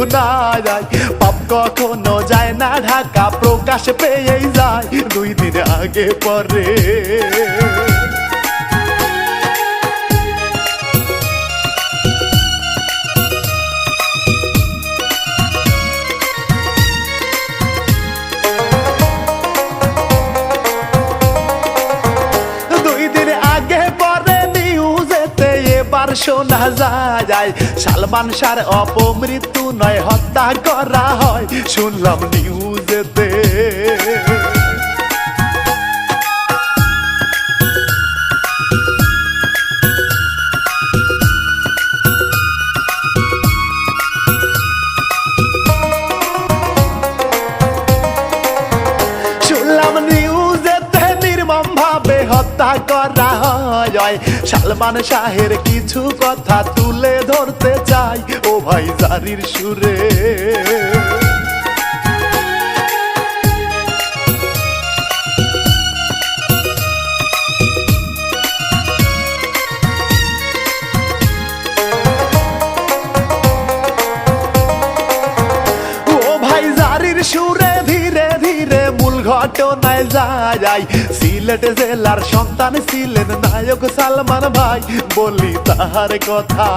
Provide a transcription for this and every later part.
মৃত্যু না যায় পাপ কখনো যায় না, ঢাকা প্রকাশ পেয়েই যায়। দুই দিন আগে পরে। শোনা যায় সালমান শাহর অপমৃত্যু নয় হত্যা করা হয়। শুনলাম নিউজেতে হত্যা করা হয় সালমান শাহের কিছু কথা তুলে ধরতে চাই ও ভাই জারির সুরে। ঘটনায় যায় সিলেট জেলার সন্তান ছিলেন নায়ক সালমান ভাই। বলি তাহার কথা।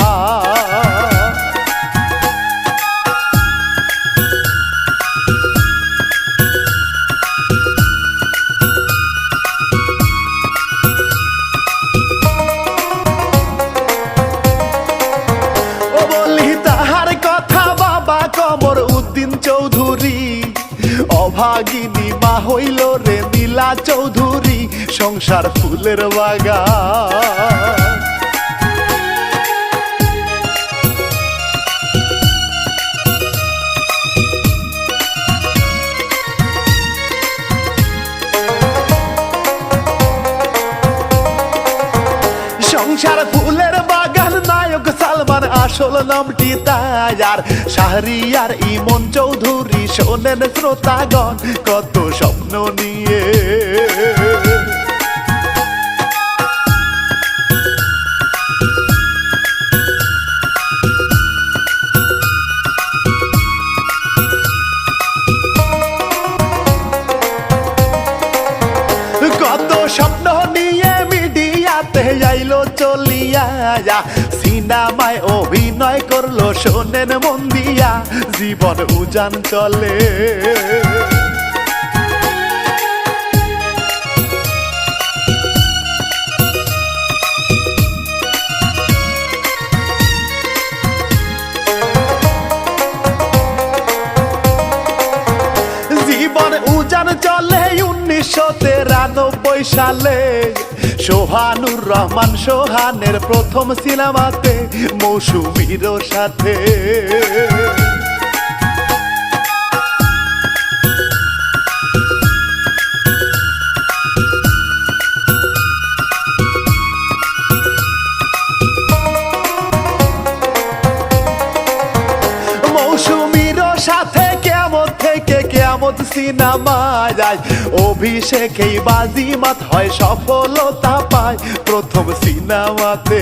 কথা বাবা কমর উদ্দিন চৌধুরী। অভাগিনী হইল রে নীলা চৌধুরী সংসার ফুলের বাগান। সংসার বাগান সালমান আসল নামটি তায়ার। শাহরিয়ার ইমন চৌধুরী, শোনেন শ্রোতাগণ, কত স্বপ্ন নিয়ে। স্বপ্ন নিয়ে মিডিয়াতে আইলো চলিয়া সিনেমায় অভিনয় করল শোনেন মন দিয়া জীবন উজান চলে। জীবন উজান চলে উনিশশো তেরানব্বই সালে। সোহানুর রহমান সোহানের প্রথম সিনেমাতে মৌসুমীর সাথে। কেমন সিনেমা যায় অভিষেকেই বাজিমাত হয় সফলতা পায় প্রথম সিনেমাতে।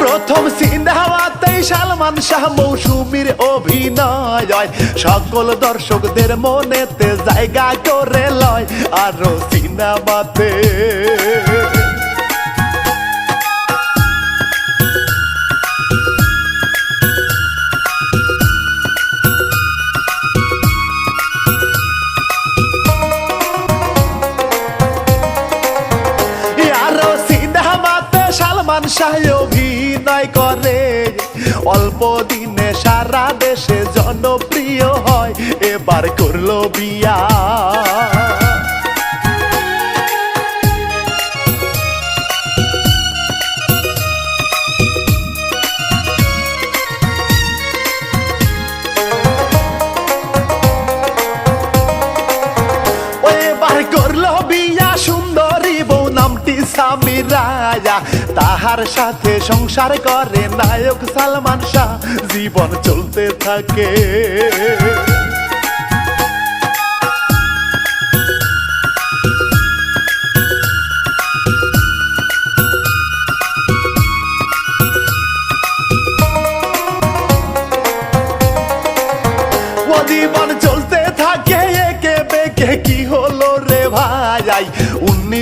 প্রথম সালমান শাহ মৌসুমীর অভিনয়। সকল দর্শকদের মনেতে জায়গা করে লয় আরও সিনেমাতে সালমান শাহ অভিনয় করে। অল্প দিনে সারা দেশে জনপ্রিয় হয়। এবার করল বিয়া। সামিরায়া তাহার সাথে সংসার করে নায়ক সালমান শাহ। জীবন চলতে থাকে। জীবন চলতে থাকে, একে বেঁকে কি হলো রে ভাই?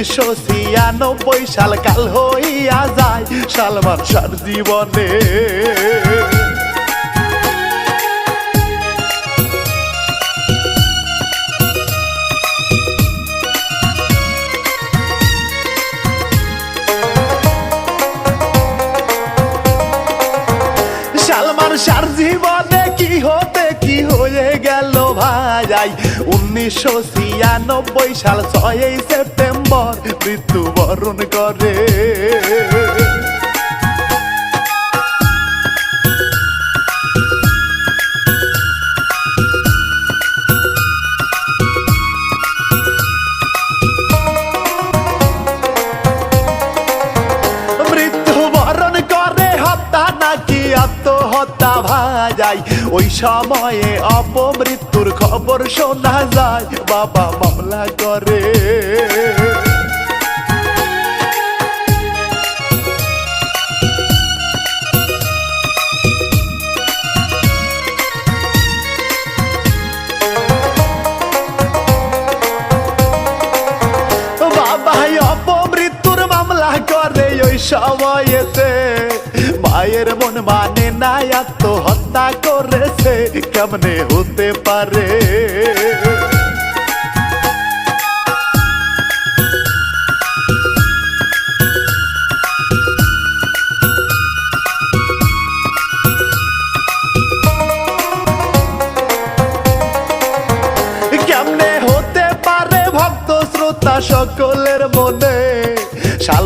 উনিশশো ছিয়ানব্বই সাল কাল হইয়া যায় সালমান শাহ জীবনে। সালমান শাহর জীবনে কি হতে, কি হয়ে গেল ভাই? উনিশশো ছিয়ানব্বই সাল ছয়ই সেপ্টেম্বর মৃত্যুবরণ করে। আত্মহত্যা ভাই ওই সময়ে অপমৃত্যুর খবর শোনা যায়। বাবা মামলা করে। বাবাই অপমৃত্যুর মামলা করে। ওই সময়েতে মায়ের মন মানে না আত্মহত্যা করেছে কেমনে হতে পারে?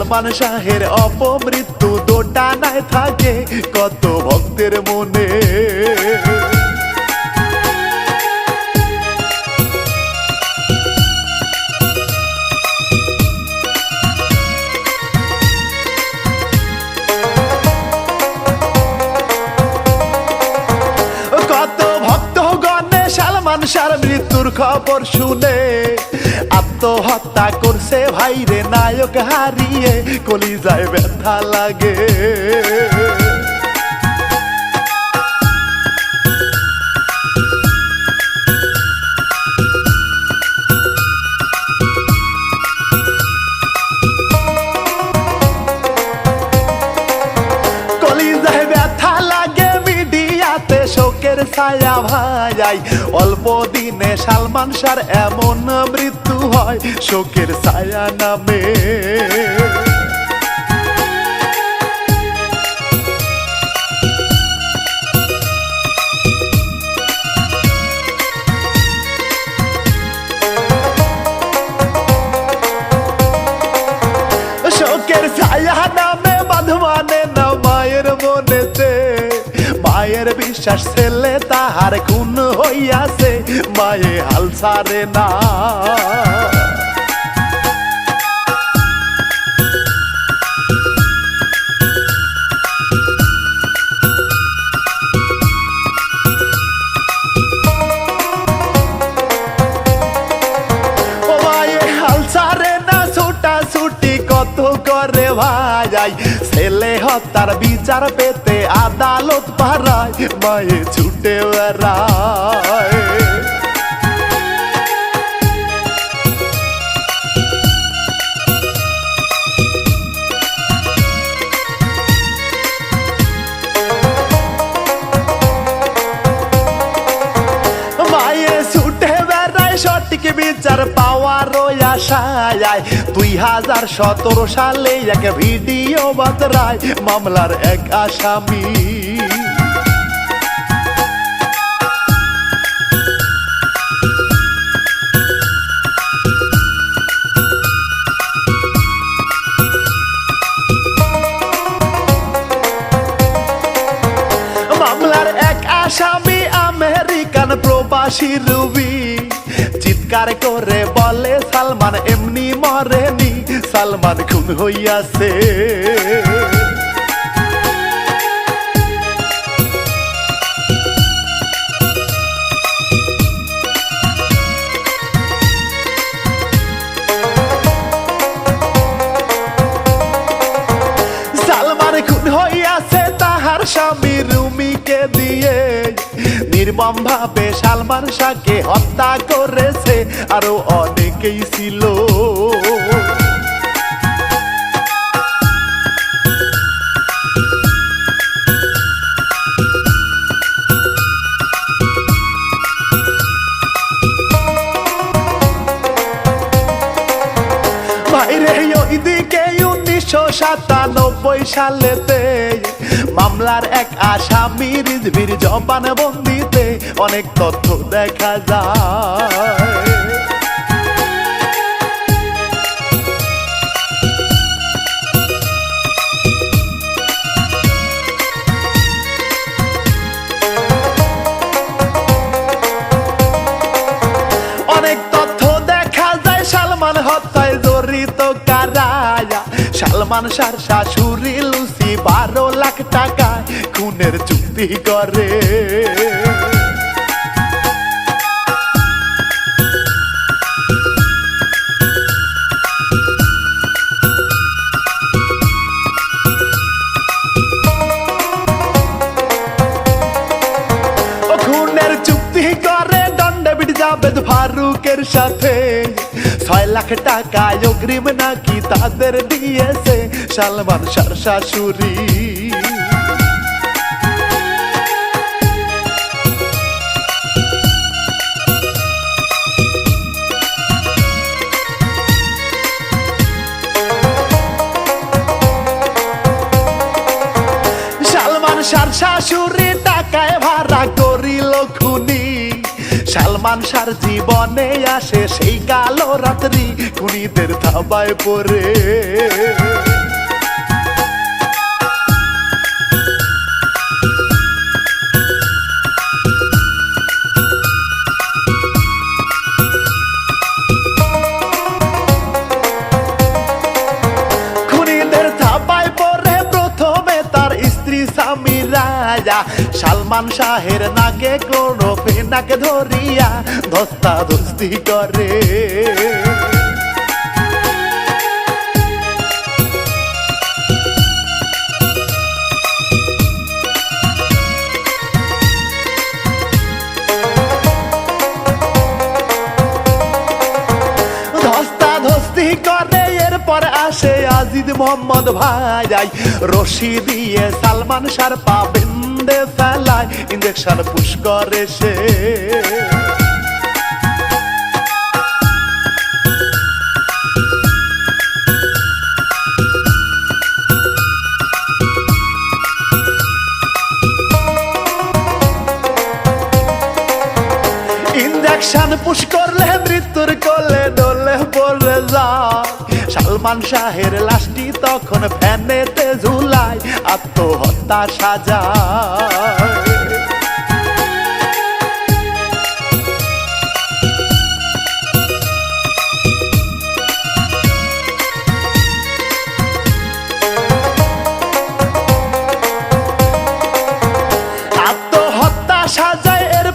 সালমান শাহের অপমৃত্যু দোটানায় থাকে। কত ভক্তের মনে। সালমান শাহর মৃত্যুর খবর শুনে আত্মহত্যা করছে ভাইরে নায়ক হারিয়ে কলিজায় ব্যথা লাগে। শোকের ছায়া ভাই অল্প দিনে সালমান সার এমন মৃত্যু হয় শোকের ছায়া নামে। বিশ্বাস ছেলে তাহার খুন হইয়াছে মায়ে হাল ছাড়ে না। কত করে? ভাই। ছেলে হত্যার বিচার পেতে আদালত পাড়ায় মায়ে ছুটে বেড়ায়। আশায় দুই হাজার সতেরো সালে এক ভিডিও বাতরায় মামলার এক আসামি। এক আসামি আমেরিকান প্রবাসী সালমান খুন হইয়াছে। তাহার স্বামী রুমিকে দিয়ে। নির্মম ভাবে সালমান শাহকে হত্যা করেছে, আরও অনেকেই ছিল। উনিশশো সাতানব্বই সালেতে মামলার এক আসামি রিজভির জবান বন্দিতে অনেক তথ্য দেখা যায়। সালমান শার শাশুড়ি লুসি বারো লাখ টাকায় খুনের চুক্তি করে। খুনের চুক্তি করে দণ্ডবিট জাবেদ ফারুকের সাথে। লাখ টাকা অগ্রিম নাকি তাদের দিয়েছে? সালমান শার শাশুড়ি। শাশুড়ি। সালমান সার জীবনে আসে সেই কালো রাত্রি খুনিদের থাবায় পড়ে। রাজা সালমান শাহের নাকে ক্লোরোফেনাকে ধরিয়া ধস্তা ধস্তি করে। আসে আজিদ মোহাম্মদ ভাই। রশি দিয়ে সালমান শার পা বেন্দে ফেলায় ইঞ্জেকশন পুশ করে সে। ইঞ্জেকশন পুশ করলে মৃত্যুর কোলে ডলে পড়ে যায়। সালমান শাহের লাশটি তখন ফ্যানেতে ঝুলায় আত্মহত্যা সাজা।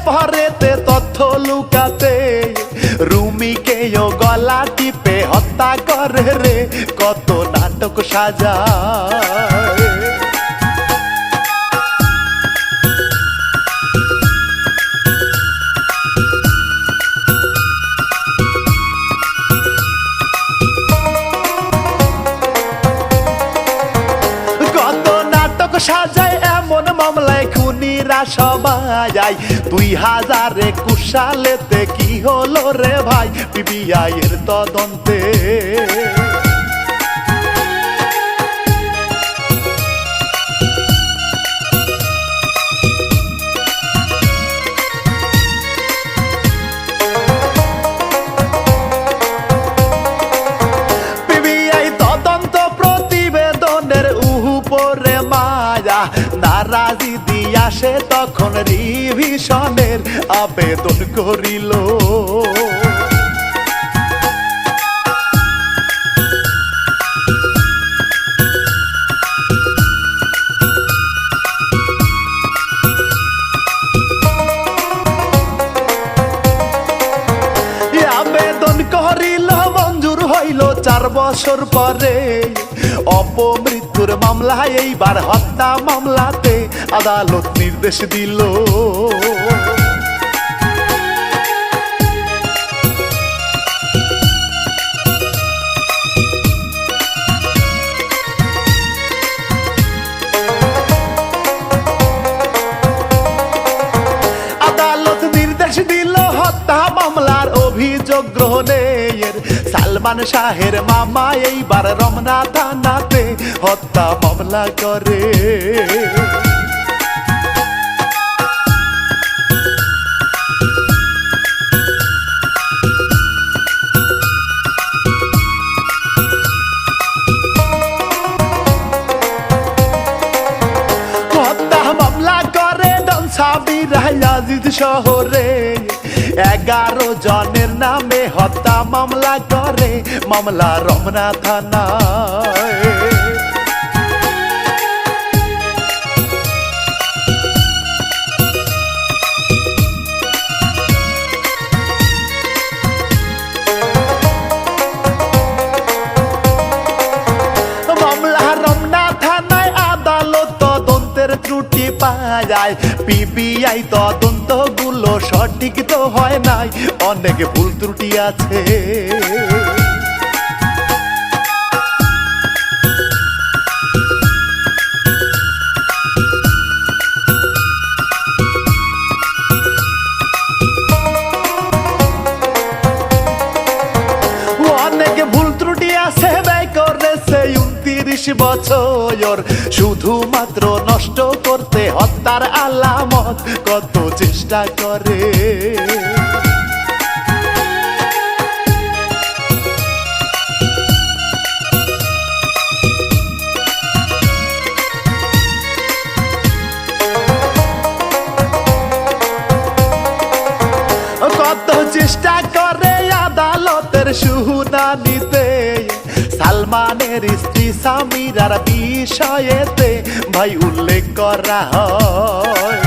পরেতে তথ্য লুকাতে। রুমিকেও গলা টিপে হত্যা করে রে কত কত নাটক সাজায়, এমন মামলায় সবাই দুই হাজার একুশ সালেতে কি হলো রে ভাই পিবিআই এর তদন্তে? সে তখন রিভিশনের আবেদন করিল। আবেদন করিল মঞ্জুর হইল চার বছর পরে। অপমৃত্যুর মামলায় এইবার হত্যা মামলাতে আদালত নির্দেশ দিল। অভিযোগ গ্রহণের সালমান শাহের মামা এইবার রমনা থানাতে হত্যা মামলা করে। হত্যা এগারো জনের নামে হত্যা মামলা করে মামলা রমনা থানায়। পাওয়া যায় পিবিআই তদন্তগুলো সঠিক তো হয় নাই, অনেক ভুল ত্রুটি আছে। ত্রুটি আছে ব্যয় বছর। শুধুমাত্র নষ্ট করতে হত্যার আলামত কত চেষ্টা করে। কত চেষ্টা করে আদালতের শুনানিতে সালমানের স্ত্রী সামিরার বিষয়েতে ভাই উল্লেখ করা হয়।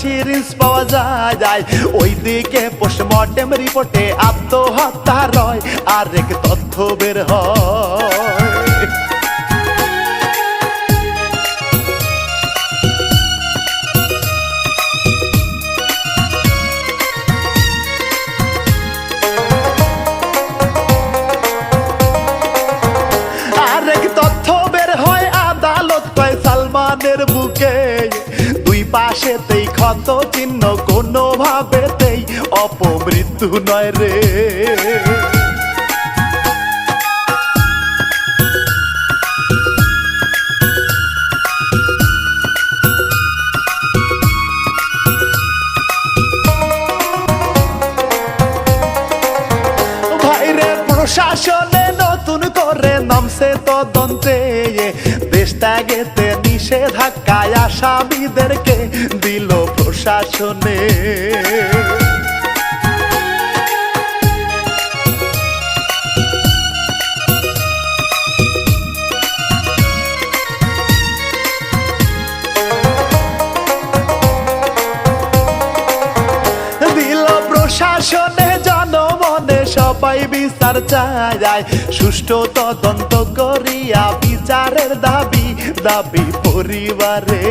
সিরিজ পাওয়া যায়। ওই দিকে পোস্টমর্টেম রিপোর্টে আত্মহত্যা রয়। আরেক তথ্য বের হয়। পাশেতেই চিহ্ন কোনো ভাবেতেই অপমৃত্যু নয় রে। প্রশাসনে নতুন করে নামছে তদন্তে। দেশ ত্যাগেতে নিষেধাজ্ঞায় আসামিদেরকে দিল চায়। সুষ্ঠু তদন্ত করিয়া বিচারের দাবি দাবি পরিবারে।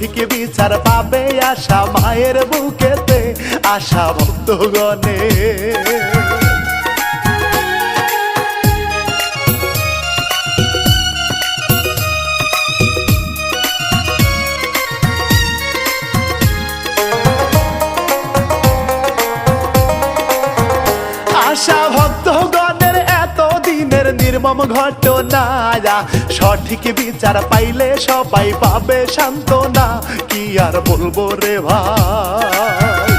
সঠিক বিচার পাবে আশা মায়ের বুকেতে আশা ভক্তগণে। আশা নির্ম নির্মম ঘটনা সঠিক বিচার পাইলে সবাই পাবে সান্ত্বনা। কি আর বলব রে ভাই?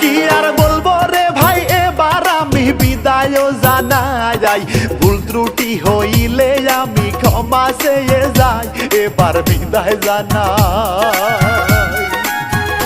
কি আর বলব রে ভাই? এবার আমি বিদায় জানা যাই ভুল ত্রুটি হইলে আমি ক্ষমা চেয়ে যাই এবার বিদায় জানা